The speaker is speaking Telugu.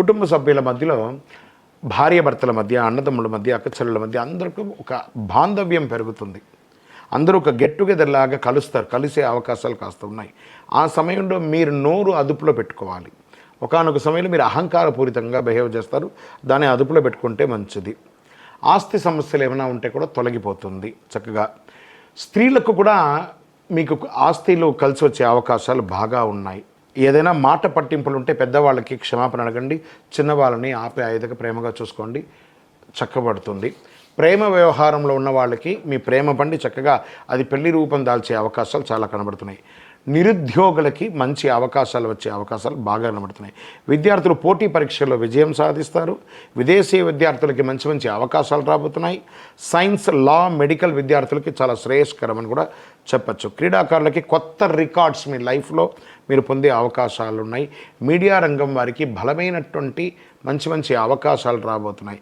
కుటుంబ సభ్యుల మధ్యలో భార్యాభర్తల మధ్య అన్నదమ్ముల మధ్య అక్కచెల్లెల మధ్య అందరికీ ఒక బాంధవ్యం పెరుగుతుంది. అందరూ ఒక గెట్ టుగెదర్ లాగా కలుస్తారు కలిసే అవకాశాలు కాస్త ఉన్నాయి. ఆ సమయంలో మీరు నోరు అదుపులో పెట్టుకోవాలి. ఒకానొక సమయంలో మీరు అహంకారపూరితంగా బిహేవ్ చేస్తారు దాన్ని అదుపులో పెట్టుకుంటే మంచిది. ఆస్తి సమస్యలు ఏమైనా ఉంటే కూడా తొలగిపోతుంది చక్కగా. స్త్రీలకు కూడా మీకు ఆస్తిలో కలిసి వచ్చే అవకాశాలు బాగా ఉన్నాయి. ఏదైనా మాట పట్టింపులు ఉంటే పెద్దవాళ్ళకి క్షమాపణ అడగండి చిన్నవాళ్ళని ఆపే ఆయుధక ప్రేమగా చూసుకోండి చక్కబడుతుంది. ప్రేమ వ్యవహారంలో ఉన్న వాళ్ళకి మీ ప్రేమ పండి చక్కగా అది పెళ్ళి రూపం దాల్చే అవకాశాలు చాలా కనబడుతున్నాయి. నిరుద్యోగులకి మంచి అవకాశాలు వచ్చే అవకాశాలు బాగా కనబడుతున్నాయి. విద్యార్థులు పోటీ పరీక్షల్లో విజయం సాధిస్తారు. విదేశీ విద్యార్థులకి మంచి మంచి అవకాశాలు రాబోతున్నాయి. సైన్స్ లా మెడికల్ విద్యార్థులకి చాలా శ్రేయస్కరమని కూడా చెప్పచ్చు. క్రీడాకారులకి కొత్త రికార్డ్స్ మీ లైఫ్లో మీరు పొందే అవకాశాలు ఉన్నాయి మీడియా రంగం వారికి బలమైనటువంటి మంచి మంచి అవకాశాలు రాబోతున్నాయి.